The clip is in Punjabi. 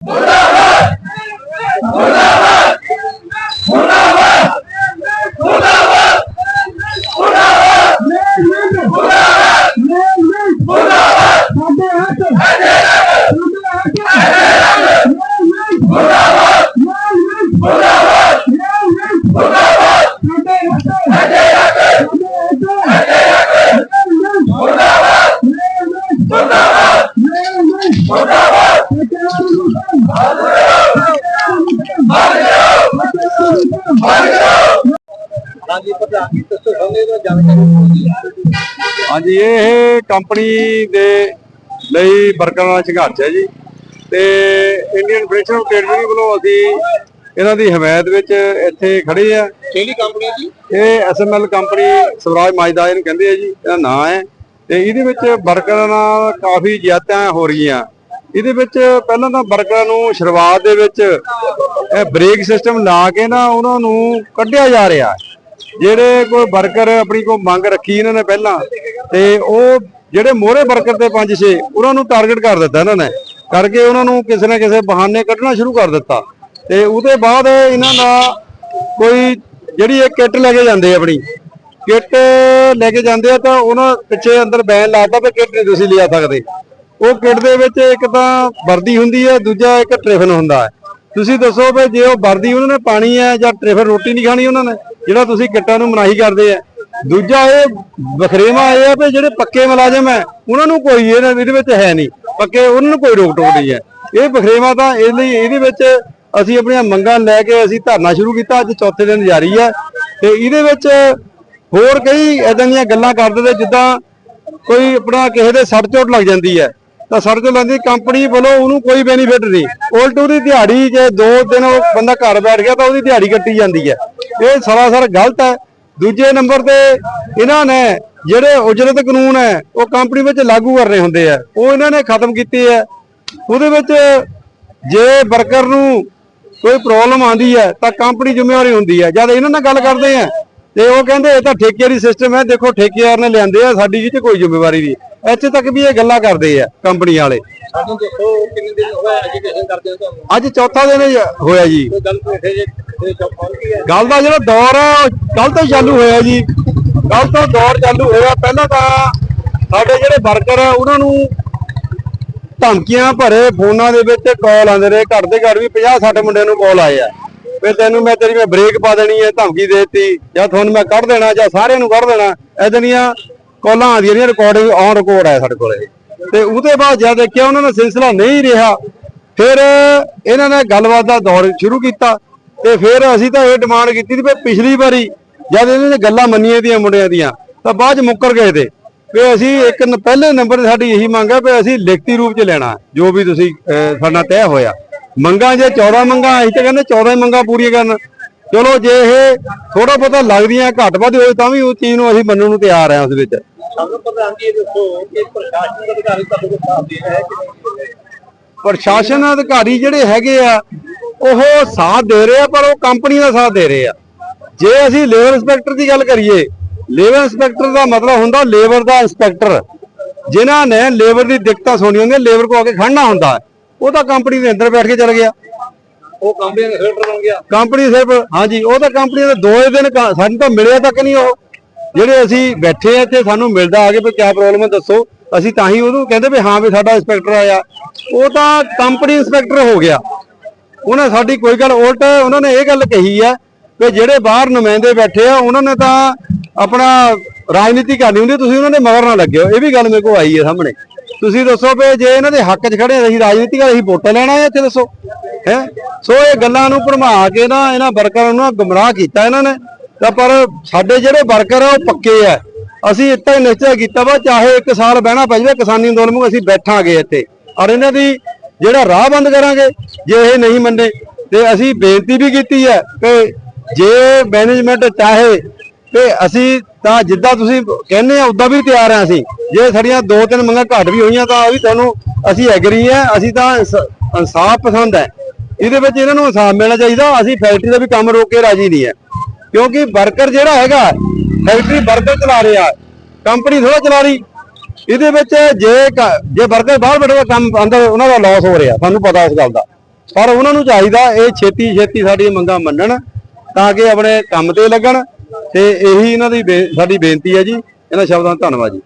ਮੁਰਦਾਬਾਦ! ਮੁਰਦਾਬਾਦ! ਹਾਂਜੀ ਪ੍ਰਧਾਨ ਜੀ ਦੱਸੋ ਸਮੇਂ ਦਾ ਜਾਣਕਾਰੀ ਹਾਂਜੀ ਇਹ ਕੰਪਨੀ ਦੇ ਲਈ ਵਰਕਰਾਂ ਦਾ ਸੰਘਰਸ਼ ਹੈ ਜੀ। ਤੇ ਇੰਡੀਅਨ ਫੈਡਰੇਸ਼ਨ ਟ੍ਰੇਡ ਯੂਨੀਅਨ ਵੱਲੋਂ ਅਸੀਂ ਇਹਨਾਂ ਦੀ ਹਮਾਇਤ ਵਿੱਚ ਇੱਥੇ ਖੜੇ ਆ ਕਿਹੜੀ ਕੰਪਨੀ ਜੀ? ਇਹ ਐਸਐਮਐਲ ਕੰਪਨੀ ਸਵਰਾਜ ਮਾਜਦਾ ਇਹਨੂੰ ਕਹਿੰਦੇ ਆ ਜੀ ਇਹਦਾ ਨਾਂ ਹੈ। ਤੇ ਇਹਦੇ ਵਿੱਚ ਵਰਕਰਾਂ ਨਾਲ ਕਾਫੀ ਜ਼ਿਆਦਤਾਂ ਹੋ ਰਹੀਆਂ। ਇਹਦੇ ਵਿੱਚ ਪਹਿਲਾਂ ਤਾਂ ਵਰਕਰਾਂ ਨੂੰ ਸ਼ੁਰੂਆਤ ਦੇ ਵਿੱਚ ਇਹ ਬ੍ਰੇਕ ਸਿਸਟਮ ਲਾ ਕੇ ਨਾ ਉਹਨਾਂ ਨੂੰ ਕੱਢਿਆ ਜਾ ਰਿਹਾ ਜਿਹੜੇ ਕੋਈ ਵਰਕਰ ਆਪਣੀ ਕੋਈ ਮੰਗ ਰੱਖੀ ਇਹਨਾਂ ਨੇ ਪਹਿਲਾਂ, ਤੇ ਉਹ ਜਿਹੜੇ ਮੋਹਰੇ ਵਰਕਰ ਤੇ ਪੰਜ ਛੇ, ਉਹਨਾਂ ਨੂੰ ਟਾਰਗੇਟ ਕਰ ਦਿੱਤਾ ਇਹਨਾਂ ਨੇ। ਕਰਕੇ ਉਹਨਾਂ ਨੂੰ ਕਿਸੇ ਨਾ ਕਿਸੇ ਬਹਾਨੇ ਕੱਢਣਾ ਸ਼ੁਰੂ ਕਰ ਦਿੱਤਾ। ਤੇ ਉਹਦੇ ਬਾਅਦ ਇਹਨਾਂ ਦਾ ਕੋਈ ਜਿਹੜੀ ਇਹ ਕਿੱਟ ਲੈ ਕੇ ਜਾਂਦੇ ਆ ਆਪਣੀ, ਕਿੱਟ ਲੈ ਕੇ ਜਾਂਦੇ ਆ ਤਾਂ ਉਹਨਾਂ ਪਿੱਛੇ ਅੰਦਰ ਬੈਨ ਲਾਤਾ ਵੀ ਕਿੱਟ ਨਹੀਂ ਤੁਸੀਂ ਲਿਆ ਸਕਦੇ। ਉਹ ਕਿੱਟ ਦੇ ਵਿੱਚ ਇੱਕ ਤਾਂ ਵਰਦੀ ਹੁੰਦੀ ਹੈ, ਦੂਜਾ ਇੱਕ ਟ੍ਰਿਫਨ ਹੁੰਦਾ ਹੈ। ਤੁਸੀਂ ਦੱਸੋ ਵੀ ਜੇ ਉਹ ਵਰਦੀ ਉਹਨਾਂ ਨੇ ਪਾਣੀ ਹੈ ਜਾਂ ਟ੍ਰਿਫਨ ਰੋਟੀ ਨਹੀਂ ਖਾਣੀ ਉਹਨਾਂ ਨੇ, ਜਿਹੜਾ ਤੁਸੀਂ ਕਿੱਟਾਂ ਨੂੰ ਮਨਾਹੀ ਕਰਦੇ ਆ ਦੂਜਾ ਇਹ ਵਖਰੇਵਾ ਇਹ ਹੈ ਵੀ ਜਿਹੜੇ ਪੱਕੇ ਮੁਲਾਜ਼ਮ ਹੈ, ਉਹਨਾਂ ਨੂੰ ਕੋਈ ਇਹਦੇ ਵਿੱਚ ਹੈ ਨਹੀਂ। ਪੱਕੇ ਉਹਨਾਂ ਨੂੰ ਕੋਈ ਰੋਕ ਟੋਕ ਨਹੀਂ ਹੈ। ਇਹ ਵਖਰੇਵਾ ਤਾਂ ਇਹ ਲਈ ਇਹਦੇ ਵਿੱਚ ਅਸੀਂ ਆਪਣੀਆਂ ਮੰਗਾਂ ਲੈ ਕੇ ਅਸੀਂ ਧਰਨਾ ਸ਼ੁਰੂ ਕੀਤਾ, ਅੱਜ ਚੌਥੇ ਦਿਨ ਜਾਰੀ ਹੈ। ਤੇ ਇਹਦੇ ਵਿੱਚ ਹੋਰ ਕਈ ਇਦਾਂ ਦੀਆਂ ਗੱਲਾਂ ਕਰਦੇ ਤੇ ਜਿੱਦਾਂ ਕੋਈ ਆਪਣਾ ਕਿਸੇ ਦੇ ਸੱਟ ਚੋਟ ਲੱਗ ਜਾਂਦੀ ਹੈ। ਤਾਂ ਸੱਟ ਚੋਟ ਲੱਗਦੀ ਕੰਪਨੀ ਵੱਲੋਂ ਉਹਨੂੰ ਕੋਈ ਬੈਨੀਫਿਟ ਨਹੀਂ। ਉਲਟ ਉਹਦੀ ਦਿਹਾੜੀ ਜੇ ਦੋ ਦਿਨ ਉਹ ਬੰਦਾ ਘਰ ਬੈਠ ਗਿਆ ਤਾਂ ਉਹਦੀ ਦਿਹਾੜੀ ਕੱਟੀ ਜਾਂਦੀ ਹੈ। ਇਹ ਸਰਾਸਰ ਗਲਤ ਹੈ। ਦੂਜੇ ਨੰਬਰ ਤੇ ਇਹਨਾਂ ਨੇ ਜਿਹੜੇ ਉਜਰਤ ਕਾਨੂੰਨ ਹੈ, ਉਹ ਕੰਪਨੀ ਵਿੱਚ ਲਾਗੂ ਕਰਨੇ ਹੁੰਦੇ ਆ। ਉਹ ਇਹਨਾਂ ਨੇ ਖਤਮ ਕੀਤੇ ਆ ਉਹਦੇ ਵਿੱਚ ਜੇ ਵਰਕਰ ਨੂੰ ਕੋਈ ਪ੍ਰੋਬਲਮ ਆਂਦੀ ਹੈ, ਤਾਂ ਕੰਪਨੀ ਜ਼ਿੰਮੇਵਾਰੀ ਹੁੰਦੀ ਹੈ। ਜਦ ਇਹਨਾਂ ਨਾਲ ਗੱਲ ਕਰਦੇ ਆ ਤੇ ਉਹ ਕਹਿੰਦੇ ਇਹ ਤਾਂ ਠੇਕੇਦਾਰੀ ਸਿਸਟਮ ਹੈ ਦੇਖੋ ਠੇਕੇਦਾਰ ਨੇ ਲਿਆਂਦੇ ਆ ਸਾਡੀ ਜੀ ਤੇ ਕੋਈ ਜ਼ਿੰਮੇਵਾਰੀ ਨਹੀਂ। ਇੱਥੇ ਤੱਕ ਵੀ ਇਹ ਗੱਲਾਂ ਕਰਦੇ ਆ ਕੰਪਨੀ ਵਾਲੇ। ਸਾਨੂੰ ਦੱਸੋ ਕਿੰਨੇ ਦਿਨ ਹੋਇਆ ਐਜੂਕੇਸ਼ਨ ਕਰਦੇ ਹੋ ਤੁਹਾਨੂੰ? ਅੱਜ ਚੌਥਾ ਦਿਨ ਹੋਇਆ ਜੀ। ਗੱਲ ਦਾ ਜਿਹੜਾ ਦੌਰ ਹੈ ਕੱਲ ਤੋਂ ਹੀ ਚਾਲੂ ਹੋਇਆ ਜੀ। ਕੱਲ ਤੋਂ ਦੌਰ ਚਾਲੂ ਹੋਇਆ। ਪਹਿਲਾਂ ਤਾਂ ਸਾਡੇ ਜਿਹੜੇ ਵਰਕਰ ਆ ਉਹਨਾਂ ਨੂੰ ਧਮਕੀਆਂ ਭਰੇ ਫੋਨਾਂ ਦੇ ਵਿੱਚ ਕਾਲ ਆਉਂਦੇ ਰਹੇ। ਘੱਟ ਦੇ ਘੱਟ ਵੀ 50 60 ਮੁੰਡਿਆਂ ਨੂੰ ਕਾਲ ਆਏ ਆ। ਫਿਰ ਤੈਨੂੰ ਮੈਂ ਤੇਰੀ ਮੈਂ ਬ੍ਰੇਕ ਪਾ ਦੇਣੀ ਹੈ ਧਮਕੀ ਦੇ ਦਿੱਤੀ ਜਾਂ ਤੁਹਾਨੂੰ ਮੈਂ ਕੱਢ ਦੇਣਾ ਜਾਂ ਸਾਰਿਆਂ ਨੂੰ ਕੱਢ ਦੇਣਾ ਏਦਾਂ ਦੀਆਂ ਕਾਲਾਂ ਆਉਂਦੀਆਂ ਨੇ ਰਿਕਾਰਡਿੰਗ ਔਨ ਰਿਕਾਰਡ ਹੈ ਸਾਡੇ ਕੋਲੇ। ਤੇ ਉਹਦੇ ਬਾਅਦ ਜਦ ਦੇਖਿਆ ਉਹਨਾਂ ਦਾ ਸਿਲਸਿਲਾ ਨਹੀਂ ਰਿਹਾ ਫਿਰ ਇਹਨਾਂ ਨੇ ਗੱਲਬਾਤ ਦਾ ਦੌਰ ਸ਼ੁਰੂ ਕੀਤਾ ਤੇ ਫਿਰ ਅਸੀਂ ਤਾਂ ਇਹ ਡਿਮਾਂਡ ਕੀਤੀ ਸੀ ਵੀ ਪਿਛਲੀ ਵਾਰੀ ਜਦ ਇਹਨਾਂ ਨੇ ਗੱਲਾਂ ਮੰਨੀਆਂ ਦੀਆਂ ਮੁੰਡਿਆਂ ਦੀਆਂ ਤਾਂ ਬਾਅਦ ਚ ਮੁੱਕਰ ਗਏ ਤੇ। ਵੀ ਅਸੀਂ ਇੱਕ ਪਹਿਲੇ ਨੰਬਰ ਤੇ ਸਾਡੀ ਇਹੀ ਮੰਗ ਹੈ ਵੀ ਅਸੀਂ ਲਿਖਤੀ ਰੂਪ ਚ ਲੈਣਾ ਜੋ ਵੀ ਤੁਸੀਂ ਅਹ, ਸਾਡਾ ਤੈਅ ਹੋਇਆ। ਮੰਗਾਂ ਜੇ 14 ਮੰਗਾਂ ਅਸੀਂ ਤਾਂ ਕਹਿੰਦੇ 14 ਹੀ ਮੰਗਾਂ ਪੂਰੀਆਂ ਕਰਨ। ਚਲੋ ਜੇ ਇਹ ਥੋੜਾ ਬਹੁਤਾ ਲੱਗਦੀਆਂ ਘੱਟ ਵੱਧ ਹੋਏ ਤਾਂ ਵੀ ਉਸ ਚੀਜ਼ ਨੂੰ ਅਸੀਂ ਮੰਨਣ ਨੂੰ ਤਿਆਰ ਆ ਉਸ ਵਿੱਚ। ਪ੍ਰਸ਼ਾਸਨ ਅਧਿਕਾਰੀ ਜਿਹੜੇ ਹੈਗੇ ਆ ਉਹ ਸਾਥ ਦੇ ਰਹੇ ਆ ਪਰ ਉਹ ਕੰਪਨੀ ਦਾ ਸਾਥ ਦੇ ਰਹੇ ਆ। ਜੇ ਅਸੀਂ ਲੇਬਰ ਇੰਸਪੈਕਟਰ ਦੀ ਗੱਲ ਕਰੀਏ ਲੇਬਰ ਇੰਸਪੈਕਟਰ ਦਾ ਮਤਲਬ ਹੁੰਦਾ ਲੇਬਰ ਦਾ ਇੰਸਪੈਕਟਰ। ਜਿਨ੍ਹਾਂ ਨੇ ਲੇਬਰ ਦੀ ਦਿੱਕਤਾਂ ਸੁਣੀਆਂ ਹੁੰਦੀਆਂ ਲੇਬਰ ਕੋ ਆ ਕੇ ਖੜਨਾ ਹੁੰਦਾ। ਉਹ ਤਾਂ ਕੰਪਨੀ ਦੇ ਅੰਦਰ ਬੈਠ ਕੇ ਚਲ ਗਿਆ। ਉਹ ਕੰਪਨੀ ਦਾ ਰੈਗੂਲੇਟਰ ਬਣ ਗਿਆ। ਕੰਪਨੀ ਸਿਰਫ ਹਾਂਜੀ ਉਹ ਤਾਂ ਕੰਪਨੀ ਦੇ ਦੋ ਹੀ ਦਿਨ ਕ- ਸਾਨੂੰ ਤਾਂ ਮਿਲਿਆ ਤੱਕ ਨਹੀਂ ਉਹ। ਜਿਹੜੇ ਅਸੀਂ ਬੈਠੇ ਆ ਇੱਥੇ ਸਾਨੂੰ ਮਿਲਦਾ ਆ ਕੇ ਵੀ ਕੀ ਪ੍ਰੋਬਲਮ ਹੈ ਦੱਸੋ। ਅਸੀਂ ਤਾਂ ਹੀ ਉਹਨੂੰ ਕਹਿੰਦੇ ਵੀ ਹਾਂ ਵੀ ਸਾਡਾ ਇੰਸਪੈਕਟਰ ਆਇਆ। ਉਹ ਤਾਂ ਕੰਪਨੀ ਇੰਸਪੈਕਟਰ ਹੋ ਗਿਆ। ਉਹਨਾਂ ਸਾਡੀ ਕੋਈ ਗੱਲ ਉਲਟ ਉਹਨਾਂ ਨੇ ਇਹ ਗੱਲ ਕਹੀ ਆ ਕਿ ਜਿਹੜੇ ਬਾਹਰ ਨੁਮਾਇੰਦੇ ਬੈਠੇ ਆ ਉਹਨਾਂ ਨੇ ਤਾਂ ਆਪਣਾ ਰਾਜਨੀਤੀ ਕਰਨੀ ਹੁੰਦੀ ਤੁਸੀਂ ਉਹਨਾਂ ਦੇ ਮਗਰ ਨਾ ਲੱਗਿਓ। ਇਹ ਵੀ ਗੱਲ ਮੇਰੇ ਕੋਲ ਆਈ ਹੈ ਸਾਹਮਣੇ। ਤੁਸੀਂ ਦੱਸੋ ਵੀ ਜੇ ਇਹਨਾਂ ਦੇ ਹੱਕ 'ਚ ਖੜੇ ਅਸੀਂ ਰਾਜਨੀਤੀ ਅਸੀਂ ਵੋਟਾਂ ਲੈਣਾ ਆ ਇੱਥੇ ਦੱਸੋ, ਹੈ? ਸੋ ਇਹ ਗੱਲਾਂ ਨੂੰ ਭਰਮਾ ਕੇ ਨਾ ਇਹਨਾਂ ਵਰਕਰਾਂ ਨੂੰ ਨਾ ਗੁੰਮਰਾਹ ਕੀਤਾ ਇਹਨਾਂ ਨੇ। ਤਾਂ ਪਰ ਸਾਡੇ ਜਿਹੜੇ ਵਰਕਰ ਆ, ਉਹ ਪੱਕੇ ਆ। ਅਸੀਂ ਇੱਥੇ ਹੀ ਨਿਸ਼ਚੈ ਕੀਤਾ ਵਾ, ਚਾਹੇ 1 ਸਾਲ ਬਹਿਣਾ ਪੈ ਜਾਵੇ, ਕਿਸਾਨੀ ਅੰਦੋਲਨ ਨੂੰ ਅਸੀਂ ਬੈਠਾਂਗੇ ਇੱਥੇ। ਔਰ ਇਹਨਾਂ ਦੀ ਜਿਹੜਾ ਰਾਹ ਬੰਦ ਕਰਾਂਗੇ, ਜੇ ਇਹ ਨਹੀਂ ਮੰਨੇ, ਤੇ ਅਸੀਂ ਬੇਨਤੀ ਵੀ ਕੀਤੀ ਹੈ ਕਿ ਜੇ ਮੈਨੇਜਮੈਂਟ ਚਾਹੇ ਤੇ ਅਸੀਂ ਤਾਂ ਜਿੱਦਾਂ ਤੁਸੀਂ ਕਹਿੰਦੇ ਆ, ਉਦਾਂ ਵੀ ਤਿਆਰ ਆ ਅਸੀਂ। ਜੇ ਸਾਡੀਆਂ ਦੋ ਤਿੰਨ ਮੰਗਾਂ ਘੱਟ ਵੀ ਹੋਈਆਂ ਤਾਂ ਉਹ ਵੀ ਤੁਹਾਨੂੰ ਅਸੀਂ ਐਗਰੀ ਆ, ਅਸੀਂ ਤਾਂ ਇਨਸ- ਇਨਸਾਫ ਪਸੰਦ ਹੈ ਇਹਦੇ ਵਿੱਚ ਇਹਨਾਂ ਨੂੰ ਇਨਸਾਫ ਮਿਲਣਾ ਚਾਹੀਦਾ, ਅਸੀਂ ਫੈਕਟਰੀ ਦਾ ਵੀ ਕੰਮ ਰੋਕ ਕੇ ਰਾਜੀ ਨਹੀਂ ਹੈ ਕਿਉਂਕਿ ਵਰਕਰ ਜਿਹੜਾ ਹੈਗਾ ਫੈਕਟਰੀ ਵਰਕਰ ਚਲਾ ਰਿਹਾ ਕੰਪਨੀ ਥੋੜਾ ਚਲਾ ਰਹੀ। ਇਹਦੇ ਵਿੱਚ ਜੇ ਕ- ਜੇ ਵਰਕਰ ਬਾਹਰ ਬੈਠੇ ਕੰਮ ਅੰਦਰ, ਉਹਨਾਂ ਦਾ ਲਾਸ ਹੋ ਰਿਹਾ ਸਾਨੂੰ ਪਤਾ ਇਸ ਗੱਲ ਦਾ। ਪਰ ਉਹਨਾਂ ਨੂੰ ਚਾਹੀਦਾ ਇਹ ਛੇਤੀ ਛੇਤੀ ਸਾਡੀਆਂ ਮੰਗਾਂ ਮੰਨਣ, ਤਾਂ ਕਿ ਆਪਣੇ ਕੰਮ ਤੇ ਲੱਗਣ ਤੇ ਇਹੀ ਇਹਨਾਂ ਦੀ ਬੇ- ਸਾਡੀ ਬੇਨਤੀ ਹੈ ਜੀ ਇਹਨਾਂ ਸ਼ਬਦਾਂ ਦਾ ਧੰਨਵਾਦ ਜੀ।